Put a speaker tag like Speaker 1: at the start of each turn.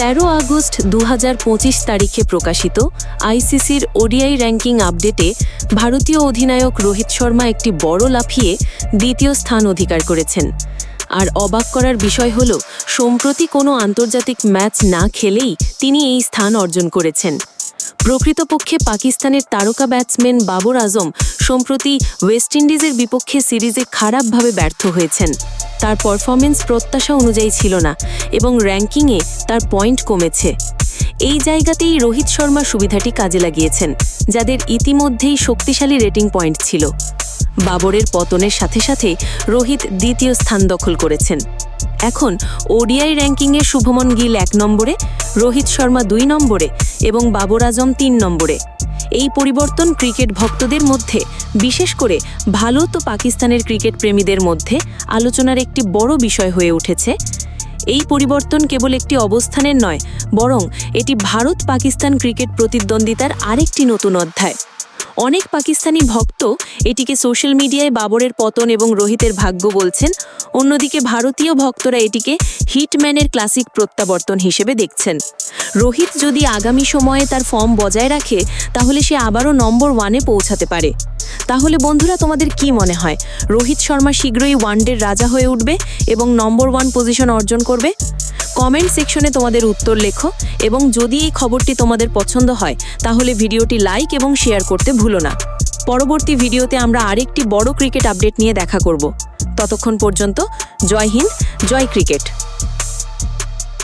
Speaker 1: তেরো আগস্ট দু হাজার পঁচিশ তারিখে প্রকাশিত আইসিসির ওডিআই র্যাঙ্কিং আপডেটে ভারতীয় অধিনায়ক রোহিত শর্মা একটি বড় লাফিয়ে দ্বিতীয় স্থান অধিকার করেছেন। আর অবাক করার বিষয় হল, সম্প্রতি কোনো আন্তর্জাতিক ম্যাচ না খেলেই তিনি এই স্থান অর্জন করেছেন। প্রকৃতপক্ষে পাকিস্তানের তারকা ব্যাটসম্যান বাবর আজম সম্প্রতি ওয়েস্ট ইন্ডিজের বিপক্ষে সিরিজে খারাপভাবে ব্যর্থ হয়েছেন। তার পারফরমেন্স প্রত্যাশা অনুযায়ী ছিল না এবং র্যাঙ্কিংয়ে তার পয়েন্ট কমেছে। এই জায়গাতেই রোহিত শর্মা সুবিধাটি কাজে লাগিয়েছেন, যাদের ইতিমধ্যেই শক্তিশালী রেটিং পয়েন্ট ছিল। বাবরের পতনের সাথে সাথে রোহিত দ্বিতীয় স্থান দখল করেছেন। এখন ওডিআই র্যাঙ্কিংয়ে শুভমন গিল এক নম্বরে, রোহিত শর্মা দুই নম্বরে এবং বাবর আজম তিন নম্বরে। এই পরিবর্তন ক্রিকেট ভক্তদের মধ্যে, বিশেষ করে ভারত ও পাকিস্তানের ক্রিকেট প্রেমীদের মধ্যে, আলোচনার একটি বড় বিষয় হয়ে উঠেছে এই পরিবর্তন কেবল একটি অবস্থানের নয়, বরং এটি ভারত পাকিস্তান ক্রিকেট প্রতিদ্বন্দ্বিতার আরেকটি নতুন অধ্যায়। অনেক পাকিস্তানি ভক্ত এটিকে সোশ্যাল মিডিয়ায় বাবরের পতন এবং রোহিতের ভাগ্য বলছেন, অন্যদিকে ভারতীয় ভক্তরা এটিকে হিটম্যানের ক্লাসিক প্রত্যাবর্তন হিসেবে দেখছেন। রোহিত যদি আগামী সময়ে তার ফর্ম বজায় রাখে, তাহলে সে আবারও নম্বর ওয়ানে পৌঁছাতে পারে। তাহলে বন্ধুরা তোমাদের কি মনে হয়? রোহিত শর্মা শীঘ্রই ওয়ানডের রাজা হয়ে উঠবে এবং নম্বর ওয়ান পজিশন অর্জন করবে? কমেন্ট সেকশনে তোমাদের উত্তর লেখো এবং যদি এই খবরটি তোমাদের পছন্দ হয়, তাহলে ভিডিওটি লাইক এবং শেয়ার করতে ভুলো না। পরবর্তী ভিডিওতে আমরা আরেকটি বড় ক্রিকেট আপডেট নিয়ে দেখা করব। ততক্ষণ পর্যন্ত, জয় হিন্দ, জয় ক্রিকেট